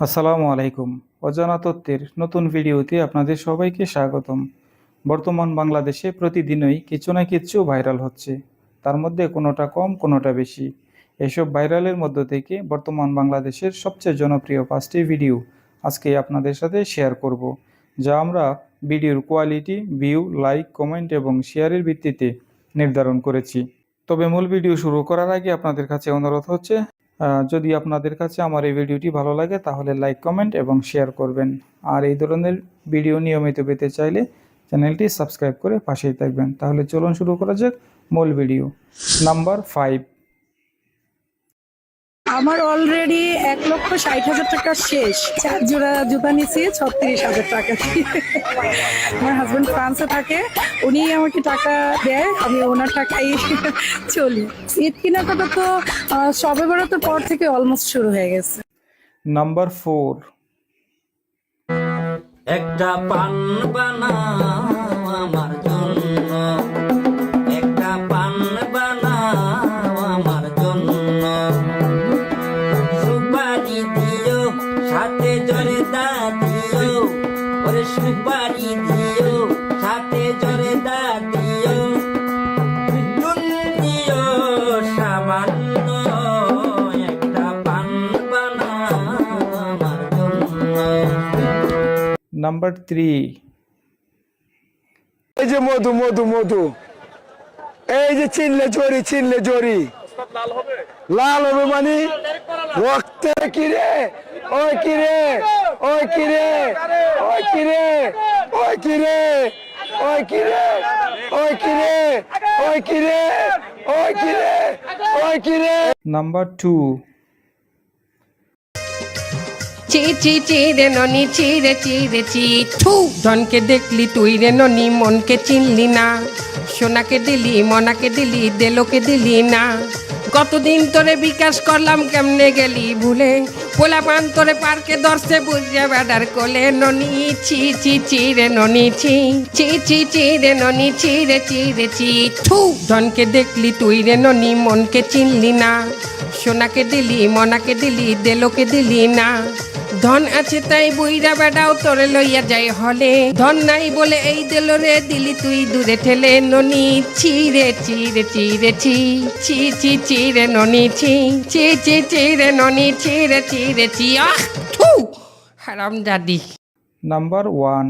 আসসালামু আলাইকুম। অজানা তত্ত্বের নতুন ভিডিওতে আপনাদের সবাইকে স্বাগতম। বর্তমান বাংলাদেশে প্রতিদিনই কিছু না কিছু ভাইরাল হচ্ছে। তার মধ্যে কোনোটা কম, কোনোটা বেশি। এসব ভাইরালের মধ্য থেকে বর্তমান বাংলাদেশের সবচেয়ে জনপ্রিয় পাঁচটি ভিডিও আজকে আপনাদের সাথে শেয়ার করব, যা আমরা ভিডিওর কোয়ালিটি, ভিউ, লাইক, কমেন্ট এবং শেয়ারের ভিত্তিতে নির্ধারণ করেছি। তবে মূল ভিডিও শুরু করার আগে আপনাদের কাছে অনুরোধ হচ্ছে যদি আপনাদের কাছে আমার এই ভিডিওটি ভালো লাগে, তাহলে লাইক কমেন্ট এবং শেয়ার করবেন। আর এই ধরনের ভিডিও নিয়মিত পেতে চাইলে চ্যানেলটি সাবস্ক্রাইব করে পাশেই থাকবেন। তাহলে চলুন শুরু করা যাক মূল ভিডিও। নাম্বার ফাইভ আমার অলরেডি এক লক্ষ ষাট হাজার টাকা শেষ। চার জোড়া জুতা নিছি ছত্রিশ হাজার টাকা দিয়ে। আমার হাজবেন্ড ফ্রান্সে থাকে উনি আমাকে টাকা দেয় আমি ওনার টাকাই চলি। ঈদ কেনাকাটা তো সবে বেরোতে পর থেকে অলমোস্ট শুরু হয়ে গেছে। নাম্বার ফোর একটা পান বানাও আমার জন্য। সাথে জর্দা দিও ওরে সুপারি দিও সাথে জর্দা দিও দিও সামান্য একটা পান আমার জন্য। নাম্বার থ্রি এই যে মধু মধু মধু। এই যে চিনলে জরি চিনলে জরি। লাল হবে? মানে? রক্তে কিরে? ওই কিরে ওই কিরে ওই কিরে ওই কিরে ওই কিরে ওই কিরে ওই কিরে ওই কিরে ওই কিরে নাম্বার টু চি চি চি রে ননি চি রে চি রে চি ঠু। ধনকে দেখলি তুই রে ননি মনকে চিনলি না। সোনাকে দিলি মনাকে দিলি দেলোকে দিলি না। কতদিন তোরে বিকাশ করলাম কেমনে গেলি ভুলে? পোলা পান তোরে পার্কে দর্শে বুঝে বেড়ার কোলে, ননি ছি ছি চি রে ননি ছি চি চি চি রে ননি চি রে চি রে চি ঠু। ধনকে দেখলি তুই রে ননি, মনকে চিনলি না। সোনাকে দিলি, মনাকে দিলি, দেলোকে দিলি না। ধন আছে তাই বুইরা বেড়াও তোরে লইয়া যাই হলে। ধন নাই বলে এই দিল রে দিলি তুই দূরে ঠেলে ননি। চিরে চিরে চিরে চি চি চি চিরে ননি ছি চি চি চিরে ননি চিরে চিরে চি আহ থু হারাম দাদি নাম্বার ওয়ান